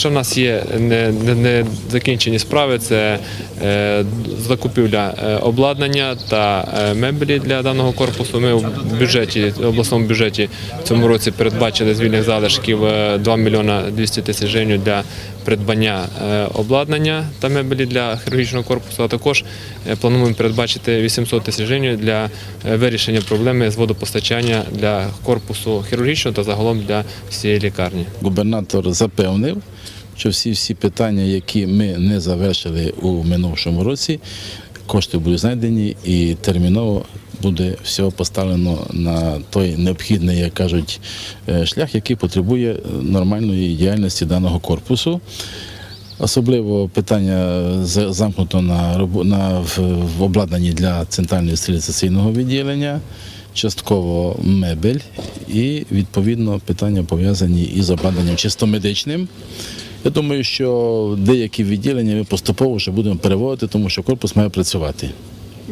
ще в нас є не, не, не справи. Це е, закупівля е, обладнання та е, меблі для даного корпусу. Ми в бюджеті, в обласному бюджеті в цьому році передбачили з вільних залишків е, 2 мільйона 200 тисяч гривень для придбання е, обладнання та меблі для хірургічного корпусу. А також е, плануємо передбачити 800 тисяч гривень для е, вирішення проблеми з водопостачання для корпусу хірургічного та загалом для всієї лікарні. Губернатор запевнив, що всі всі питання, які ми не завершили у минувшому році, кошти будуть знайдені і терміново буде все поставлено на той необхідний, як кажуть, е, шлях, який потребує нормальної діяльності даного корпусу. Особливо питання замкнуто на, на в, обладнанні для центрального стерилізаційного відділення, частково мебель і відповідно питання пов'язані із обладнанням чисто медичним. Я думаю, що деякі відділення ми поступово вже будемо переводити, тому що корпус має працювати.